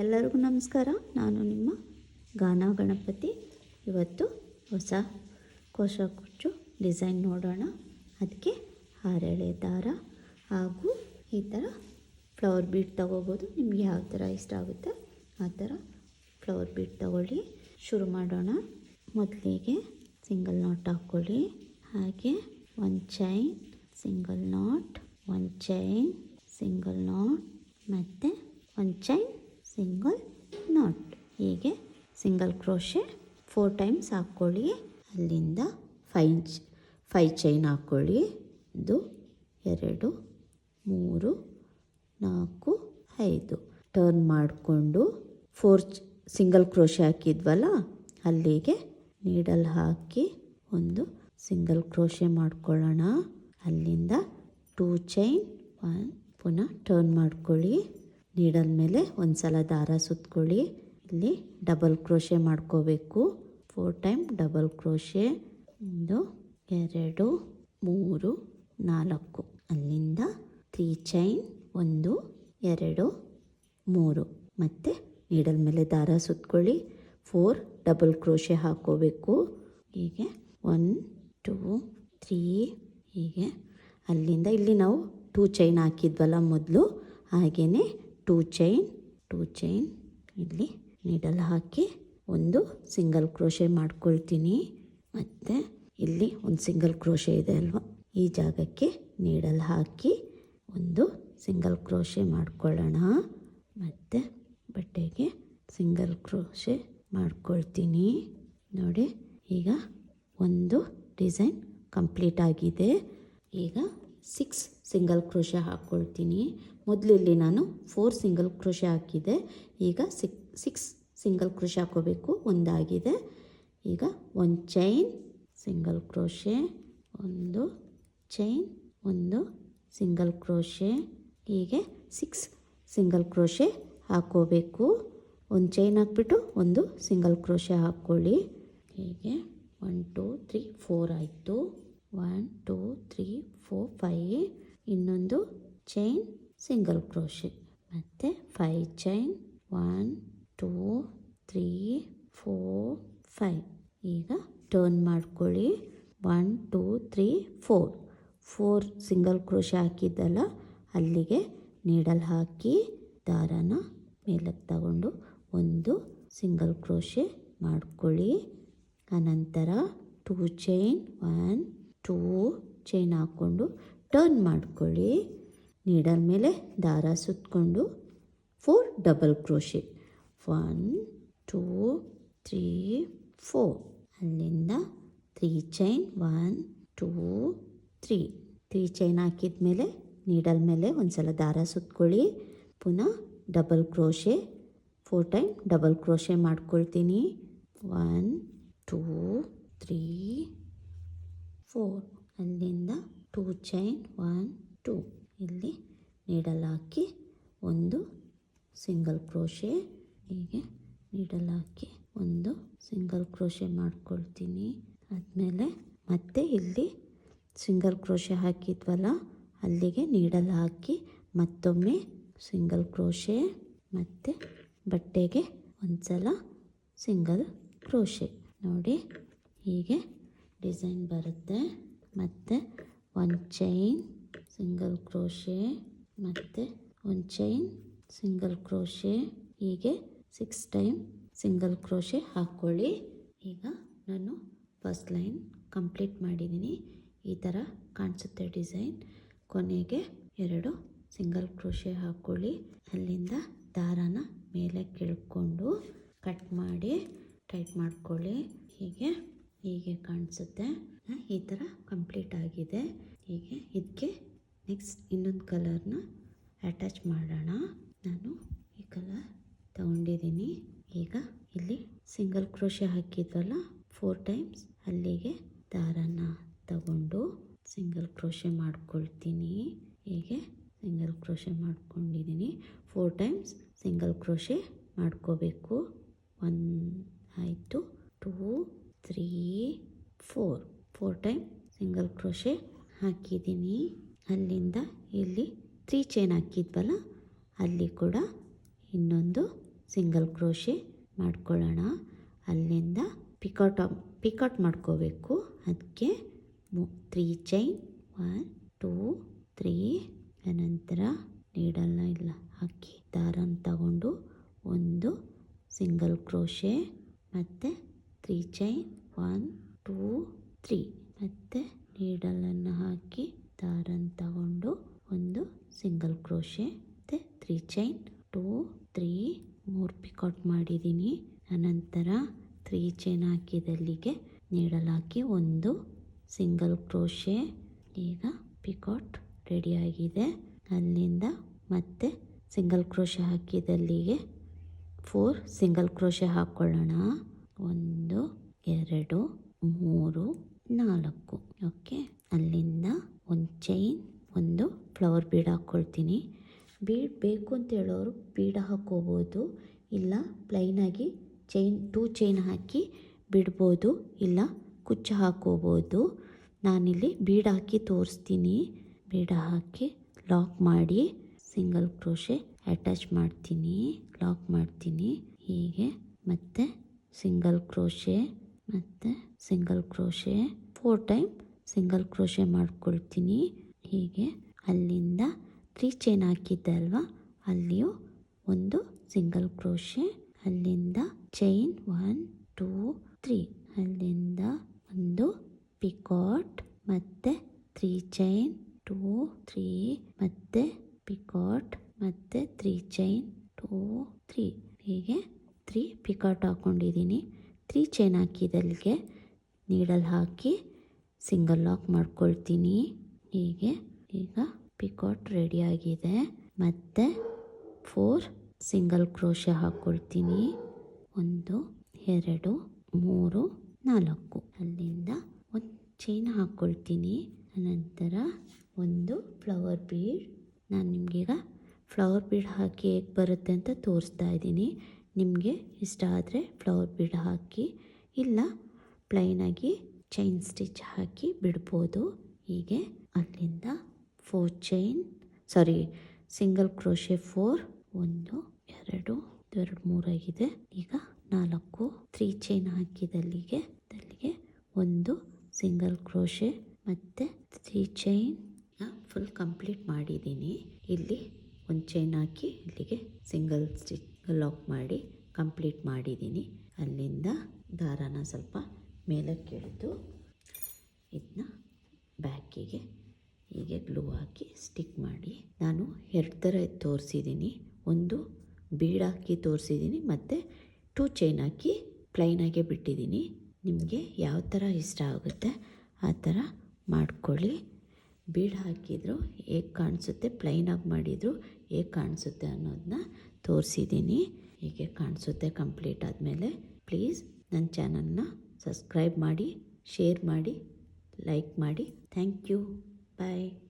ಎಲ್ಲರಿಗೂ ನಮಸ್ಕಾರ. ನಾನು ನಿಮ್ಮ ಗಾನ ಗಣಪತಿ. ಇವತ್ತು ಹೊಸ ಕೋಶ ಕುಚ್ಚು ಡಿಸೈನ್ ನೋಡೋಣ. ಅದಕ್ಕೆ ಹಾರೆಳೆ ದಾರ ಹಾಗೂ ಈ ಥರ ಫ್ಲವರ್ ಬೀಟ್ ತಗೋಬೋದು. ನಿಮಗೆ ಯಾವ ಥರ ಇಷ್ಟ ಆಗುತ್ತೆ ಆ ಥರ ಫ್ಲವರ್ ಬೀಟ್ ತಗೊಳ್ಳಿ. ಶುರು ಮಾಡೋಣ. ಮೊದಲಿಗೆ ಸಿಂಗಲ್ ನಾಟ್ ಹಾಕ್ಕೊಳ್ಳಿ ಹಾಗೆ one chain single knot, one chain single knot, ಮತ್ತು ಒಂದು ಚೈನ್ ಸಿಂಗಲ್ ನಾಟ್ ಹೀಗೆ ಸಿಂಗಲ್ ಕ್ರೋಶೆ ಫೋರ್ ಟೈಮ್ಸ್ ಹಾಕ್ಕೊಳ್ಳಿ. ಅಲ್ಲಿಂದ ಫೈ ಫೈ ಚೈನ್ ಹಾಕ್ಕೊಳ್ಳಿ. ಒಂದು, ಎರಡು, ಮೂರು, ನಾಲ್ಕು, ಐದು. ಟರ್ನ್ ಮಾಡಿಕೊಂಡು ಫೋರ್ ಸಿಂಗಲ್ ಕ್ರೋಶೆ ಹಾಕಿದ್ವಲ್ಲ, ಅಲ್ಲಿಗೆ ನೀಡಲ್ ಹಾಕಿ ಒಂದು ಸಿಂಗಲ್ ಕ್ರೋಶೆ ಮಾಡ್ಕೊಳ್ಳೋಣ. ಅಲ್ಲಿಂದ ಟೂ ಚೈನ್ ಒನ್ ಪುನಃ ಟರ್ನ್ ಮಾಡ್ಕೊಳ್ಳಿ. ನೀಡಲ್ ಮೇಲೆ ಒಂದು ಸಲ ದಾರ ಸುತ್ಕೊಳ್ಳಿ. ಇಲ್ಲಿ ಡಬಲ್ ಕ್ರೋಶೆ ಮಾಡ್ಕೋಬೇಕು. Four time double crochet. ಒಂದು, ಎರಡು, ಮೂರು, ನಾಲ್ಕು. ಅಲ್ಲಿಂದ ತ್ರೀ ಚೈನ್, ಒಂದು, ಎರಡು, ಮೂರು. ಮತ್ತು ನೀಡಲ್ ಮೇಲೆ ದಾರ ಸುತ್ಕೊಳ್ಳಿ. ಫೋರ್ ಡಬಲ್ ಕ್ರೋಶೆ ಹಾಕ್ಕೋಬೇಕು ಹೀಗೆ ಒನ್, ಟೂ, ತ್ರೀ, ಹೀಗೆ. ಅಲ್ಲಿಂದ ಇಲ್ಲಿ ನಾವು ಟೂ ಚೈನ್ ಹಾಕಿದ್ವಲ್ಲ ಮೊದಲು. ಹಾಗೆಯೇ ಟೂ ಚೈನ್ ಟೂ ಚೈನ್ ಇಲ್ಲಿ ನೀಡಲ್ ಹಾಕಿ ಒಂದು ಸಿಂಗಲ್ ಕ್ರೋಶೆ ಮಾಡ್ಕೊಳ್ತೀನಿ. ಮತ್ತು ಇಲ್ಲಿ ಒಂದು ಸಿಂಗಲ್ ಕ್ರೋಶೆ ಇದೆ ಅಲ್ವಾ? ಈ ಜಾಗಕ್ಕೆ ನೀಡಲ್ ಹಾಕಿ ಒಂದು ಸಿಂಗಲ್ ಕ್ರೋಶೆ ಮಾಡ್ಕೊಳ್ಳೋಣ. ಮತ್ತು ಬಟ್ಟೆಗೆ ಸಿಂಗಲ್ ಕ್ರೋಶೆ ಮಾಡ್ಕೊಳ್ತೀನಿ. ನೋಡಿ, ಈಗ ಒಂದು ಡಿಸೈನ್ ಕಂಪ್ಲೀಟ್ ಆಗಿದೆ. ಈಗ ಸಿಕ್ಸ್ ಸಿಂಗಲ್ ಕ್ರೋಶೆ ಹಾಕ್ಕೊಳ್ತೀನಿ ಮೊದಲು ಇಲ್ಲಿ ನಾನು ಫೋರ್ ಸಿಂಗಲ್ ಕ್ರೋಶೆ ಹಾಕಿದೆ. ಈಗ ಸಿಕ್ ಸಿಕ್ಸ್ ಸಿಂಗಲ್ ಕ್ರೋಶೆ ಹಾಕೋಬೇಕು. ಒಂದಾಗಿದೆ. ಈಗ ಒಂದು ಚೈನ್ ಸಿಂಗಲ್ ಕ್ರೋಶೆ ಒಂದು ಚೈನ್ ಒಂದು ಸಿಂಗಲ್ ಕ್ರೋಶೆ ಹೀಗೆ ಸಿಕ್ಸ್ ಸಿಂಗಲ್ ಕ್ರೋಶೆ ಹಾಕೋಬೇಕು. ಒಂದು ಚೈನ್ ಹಾಕ್ಬಿಟ್ಟು ಒಂದು ಸಿಂಗಲ್ ಕ್ರೋಶೆ ಹಾಕ್ಕೊಳ್ಳಿ. ಹೀಗೆ ಒನ್ ಟೂ ತ್ರೀ ಫೋರ್ ಆಯಿತು. One two three four five ಇನ್ನೊಂದು ಚೈನ್ ಸಿಂಗಲ್ ಕ್ರೋಶೆ ಮತ್ತು five chain one two three four five ಈಗ ಟರ್ನ್ ಮಾಡ್ಕೊಳ್ಳಿ. One two three four four single crochet ಹಾಕಿದ್ದಲ್ಲ, ಅಲ್ಲಿಗೆ ನೀಡಲ್ ಹಾಕಿ ದಾರನ ಮೇಲಕ್ಕೆ ತಗೊಂಡು ಒಂದು ಸಿಂಗಲ್ ಕ್ರೋಶೆ ಮಾಡ್ಕೊಳ್ಳಿ. ಆನಂತರ two chain one two chain ಹಾಕ್ಕೊಂಡು ಟರ್ನ್ ಮಾಡ್ಕೊಳ್ಳಿ. ನೀಡಲ್ ಮೇಲೆ ದಾರ ಸುತ್ತಕೊಂಡು four double crochet. One, two, three, four. ಅಲ್ಲಿಂದ three chain, one, two, three. Three chain ಹಾಕಿದ ಮೇಲೆ ನೀಡಲ್ ಮೇಲೆ ಒಂದು ಸಲ ದಾರ ಸುತ್ಕೊಳ್ಳಿ. ಪುನಃ double crochet, four time double crochet ಮಾಡ್ಕೊಳ್ತೀನಿ. ಒನ್, ಟೂ, ತ್ರೀ ಫೋರ್ ಅಲ್ಲಿಂದ ಟೂ ಚೈನ್ ಒನ್ ಟೂ ಇಲ್ಲಿ ನೀಡಲ್ ಹಾಕಿ ಒಂದು ಸಿಂಗಲ್ ಕ್ರೋಶೆ ಹೀಗೆ ನೀಡಲ್ ಹಾಕಿ ಒಂದು ಸಿಂಗಲ್ ಕ್ರೋಶೆ ಮಾಡ್ಕೊಳ್ತೀನಿ. ಆದಮೇಲೆ ಮತ್ತೆ ಇಲ್ಲಿ ಸಿಂಗಲ್ ಕ್ರೋಶೆ ಹಾಕಿದ್ವಲ್ಲ, ಅಲ್ಲಿಗೆ ನೀಡಲ್ ಹಾಕಿ ಮತ್ತೊಮ್ಮೆ ಸಿಂಗಲ್ ಕ್ರೋಶೆ ಮತ್ತು ಬಟ್ಟೆಗೆ ಒಂದು ಸಲ ಸಿಂಗಲ್ ಕ್ರೋಶೆ ನೋಡಿ, ಹೀಗೆ ಡಿಸೈನ್ ಬರುತ್ತೆ. ಮತ್ತು ಒಂದು ಚೈನ್ ಸಿಂಗಲ್ ಕ್ರೋಶೆ ಮತ್ತು ಒಂದು ಚೈನ್ ಸಿಂಗಲ್ ಕ್ರೋಶೆ ಹೀಗೆ ಸಿಕ್ಸ್ ಟೈಮ್ ಸಿಂಗಲ್ ಕ್ರೋಶೆ ಹಾಕ್ಕೊಳ್ಳಿ ಈಗ ನಾನು ಫಸ್ಟ್ ಲೈನ್ ಕಂಪ್ಲೀಟ್ ಮಾಡಿದ್ದೀನಿ. ಈ ಥರ ಕಾಣಿಸುತ್ತೆ ಡಿಸೈನ್. ಕೊನೆಗೆ ಎರಡು ಸಿಂಗಲ್ ಕ್ರೋಶೆ ಹಾಕ್ಕೊಳ್ಳಿ ಅಲ್ಲಿಂದ ದಾರಾನ ಮೇಲೆ ಕೆಳ್ಕೊಂಡು ಕಟ್ ಮಾಡಿ ಟೈಟ್ ಮಾಡ್ಕೊಳ್ಳಿ. ಹೀಗೆ ಹೀಗೆ ಕಾಣಿಸುತ್ತೆ. ಈ ಥರ ಕಂಪ್ಲೀಟ್ ಆಗಿದೆ. ಹೀಗೆ ಇದಕ್ಕೆ ನೆಕ್ಸ್ಟ್ ಇನ್ನೊಂದು ಕಲರ್ನ ಅಟ್ಯಾಚ್ ಮಾಡೋಣ. ನಾನು ಈ ಕಲರ್ ತಗೊಂಡಿದ್ದೀನಿ. ಈಗ ಇಲ್ಲಿ ಸಿಂಗಲ್ ಕ್ರೋಶೆ ಹಾಕಿದ್ರಲ್ಲ ಫೋರ್ ಟೈಮ್ಸ್ ಅಲ್ಲಿಗೆ ದಾರನ ತಗೊಂಡು ಸಿಂಗಲ್ ಕ್ರೋಶೆ ಮಾಡ್ಕೊಳ್ತೀನಿ. ಹೀಗೆ ಸಿಂಗಲ್ ಕ್ರೋಶೆ ಮಾಡ್ಕೊಂಡಿದ್ದೀನಿ. ಫೋರ್ ಟೈಮ್ಸ್ ಸಿಂಗಲ್ ಕ್ರೋಶೆ ಮಾಡ್ಕೋಬೇಕು. ಒನ್ ಆಯಿತು two three four four time single crochet ಹಾಕಿದ್ದೀನಿ. ಅಲ್ಲಿಂದ ಇಲ್ಲಿ ತ್ರೀ ಚೈನ್ ಹಾಕಿದ್ವಲ್ಲ, ಅಲ್ಲಿ ಕೂಡ ಇನ್ನೊಂದು ಸಿಂಗಲ್ ಕ್ರೋಶೆ ಮಾಡ್ಕೊಳ್ಳೋಣ. ಅಲ್ಲಿಂದ ಪಿಕೌಟ್ ಪಿಕಾಟ್ ಮಾಡ್ಕೋಬೇಕು. ಅದಕ್ಕೆ ಮು three chain one two three ಅನಂತರ ನೀಡಲ್ಲ ಇಲ್ಲ, ಹಾಕಿ ದಾರನ ತಗೊಂಡು ಒಂದು ಸಿಂಗಲ್ ಕ್ರೋಶೆ ಮತ್ತು three chain one, two, three. ಮತ್ತು ನೀಡಲನ್ನು ಹಾಕಿ ದಾರನ್ನು ತಗೊಂಡು ಒಂದು ಸಿಂಗಲ್ ಕ್ರೋಶೆ. ಮತ್ತು ತ್ರೀ ಚೈನ್ ಟೂ, ತ್ರೀ, ಮೂರು ಪಿಕೌಟ್ ಮಾಡಿದ್ದೀನಿ. ಅನಂತರ ತ್ರೀ ಚೈನ್ ಹಾಕಿದಲ್ಲಿಗೆ ಹಾಕಿ ಒಂದು ಸಿಂಗಲ್ ಕ್ರೋಶೆ. ಈಗ ಪಿಕಾಟ್ ರೆಡಿಯಾಗಿದೆ ಅಲ್ಲಿಂದ ಮತ್ತೆ ಸಿಂಗಲ್ ಕ್ರೋಶೆ ಹಾಕಿದಲ್ಲಿಗೆ ಫೋರ್ ಸಿಂಗಲ್ ಕ್ರೋಶೆ ಹಾಕ್ಕೊಳ್ಳೋಣ ಒಂದು, ಎರಡು, ಮೂರು, ನಾಲ್ಕು. ಓಕೆ? ಅಲ್ಲಿಂದ ಒಂದು ಚೈನ್, ಒಂದು ಫ್ಲವರ್ ಬೀಡ್ ಹಾಕ್ಕೊಳ್ತೀನಿ. ಬೀಡ್ ಬೇಕು ಅಂತ ಹೇಳೋರು ಬೀಡ ಹಾಕ್ಕೋಬೋದು. ಇಲ್ಲ ಪ್ಲೈನಾಗಿ ಚೈನ್ ಟೂ ಚೈನ್ ಹಾಕಿ ಬಿಡ್ಬೋದು. ಇಲ್ಲ, ಕುಚ್ಚು ಹಾಕ್ಕೋಬೋದು. ನಾನಿಲ್ಲಿ ಬೀಡ್ ಹಾಕಿ ತೋರಿಸ್ತೀನಿ. ಬೀಡ ಹಾಕಿ ಲಾಕ್ ಮಾಡಿ ಸಿಂಗಲ್ ಕ್ರೋಶೆ ಅಟ್ಯಾಚ್ ಮಾಡ್ತೀನಿ. ಲಾಕ್ ಮಾಡ್ತೀನಿ. ಹೀಗೆ ಮತ್ತೆ ಸಿಂಗಲ್ ಕ್ರೋಶೆ ಮತ್ತು single crochet four time single crochet ಮಾಡ್ಕೊಳ್ತೀನಿ. ಹೀಗೆ ಅಲ್ಲಿಂದ ತ್ರೀ ಚೈನ್ ಹಾಕಿದ್ದೆ ಅಲ್ವಾ? ಅಲ್ಲಿಯೂ ಒಂದು ಸಿಂಗಲ್ ಕ್ರೋಶೆ ಅಲ್ಲಿಂದ ಚೈನ್ ಒನ್ ಟೂ ತ್ರೀ ಅಲ್ಲಿಂದ ಒಂದು ಪಿಕಾಟ್ ಮತ್ತೆ ತ್ರೀ ಚೈನ್ ಟೂ ತ್ರೀ ಮತ್ತೆ ಪಿಕಾಟ್ ಮತ್ತೆ ತ್ರೀ ಚೈನ್ ಟೂ ತ್ರೀ ಹೀಗೆ ತ್ರೀ ಪಿಕಾಟ್ ಹಾಕ್ಕೊಂಡಿದ್ದೀನಿ ತ್ರೀ ಚೈನ್ ಹಾಕಿದಲ್ಲಿಗೆ ನೀಡಲ್ ಹಾಕಿ ಸಿಂಗಲ್ ಲಾಕ್ ಮಾಡ್ಕೊಳ್ತೀನಿ. ಹೀಗೆ ಈಗ ಪಿಕಾಟ್ ರೆಡಿಯಾಗಿದೆ ಮತ್ತು ಫೋರ್ ಸಿಂಗಲ್ ಕ್ರೋಶ ಹಾಕ್ಕೊಳ್ತೀನಿ ಒಂದು, ಎರಡು, ಮೂರು, ನಾಲ್ಕು. ಅಲ್ಲಿಂದ ಒಂದು ಚೈನ್ ಹಾಕ್ಕೊಳ್ತೀನಿ ನಂತರ ಒಂದು ಫ್ಲವರ್ ಬೀಡ್. ನಾನು ನಿಮಗೀಗ ಫ್ಲವರ್ ಬೀಡ್ ಹಾಕಿ ಹೇಗೆ ಬರುತ್ತೆ ಅಂತ ತೋರಿಸ್ತಾ ಇದ್ದೀನಿ. ನಿಮಗೆ ಇಷ್ಟ ಆದರೆ ಫ್ಲವರ್ ಬೀಡ್ ಹಾಕಿ, ಇಲ್ಲ ಪ್ಲೈನಾಗಿ ಚೈನ್ ಸ್ಟಿಚ್ ಹಾಕಿ ಬಿಡ್ಬೋದು. ಹೀಗೆ ಅಲ್ಲಿಂದ ಫೋರ್ ಚೈನ್ ಸಾರಿ ಸಿಂಗಲ್ ಕ್ರೋಶೆ ಫೋರ್ ಒಂದು, ಎರಡು ಎರಡು ಮೂರಾಗಿದೆ ಈಗ ನಾಲ್ಕು ತ್ರೀ ಚೈನ್ ಹಾಕಿದಲ್ಲಿಗೆ ಅಲ್ಲಿಗೆ ಒಂದು ಸಿಂಗಲ್ ಕ್ರೋಶೆ ಮತ್ತು ತ್ರೀ ಚೈನ್ ಫುಲ್ ಕಂಪ್ಲೀಟ್ ಮಾಡಿದ್ದೀನಿ. ಇಲ್ಲಿ ಒಂದು ಚೈನ್ ಹಾಕಿ, ಇಲ್ಲಿಗೆ ಸಿಂಗಲ್ ಸ್ಟಿಚ್ ಲಾಕ್ ಮಾಡಿ ಕಂಪ್ಲೀಟ್ ಮಾಡಿದ್ದೀನಿ. ಅಲ್ಲಿಂದ ದಾರಾನ ಸ್ವಲ್ಪ ಮೇಲಕ್ಕೆ ಎಳೆದು ಇದನ್ನ ಬ್ಯಾಕಿಗೆ ಹೀಗೆ ಗ್ಲೂ ಹಾಕಿ ಸ್ಟಿಕ್ ಮಾಡಿ. ನಾನು ಎರಡು ಥರ ತೋರಿಸಿದ್ದೀನಿ. ಒಂದು ಬೀಡ್ ಹಾಕಿ ತೋರಿಸಿದ್ದೀನಿ, ಮತ್ತು ಟೂ ಚೈನ್ ಹಾಕಿ ಪ್ಲೈನಾಗೆ ಬಿಟ್ಟಿದ್ದೀನಿ. ನಿಮಗೆ ಯಾವ ಥರ ಇಷ್ಟ ಆಗುತ್ತೆ ಆ ಥರ ಮಾಡ್ಕೊಳ್ಳಿ. ಬೀಡ್ ಹಾಕಿದ್ರು, ಹೇಗೆ ಕಾಣಿಸುತ್ತೆ ಪ್ಲೈನಾಗಿ ಮಾಡಿದ್ರು, ಹೇಗೆ ಕಾಣಿಸುತ್ತೆ ಅನ್ನೋದನ್ನ ತೋರಿಸಿದ್ದೀನಿ ಹೀಗೆ ಕಾಣಿಸುತ್ತೆ ಕಂಪ್ಲೀಟ್ ಆದಮೇಲೆ. ಪ್ಲೀಸ್ ನನ್ನ ಚಾನಲ್ನ ಸಬ್ಸ್ಕ್ರೈಬ್ ಮಾಡಿ ಶೇರ್ ಮಾಡಿ ಲೈಕ್ ಮಾಡಿ. Thank you bye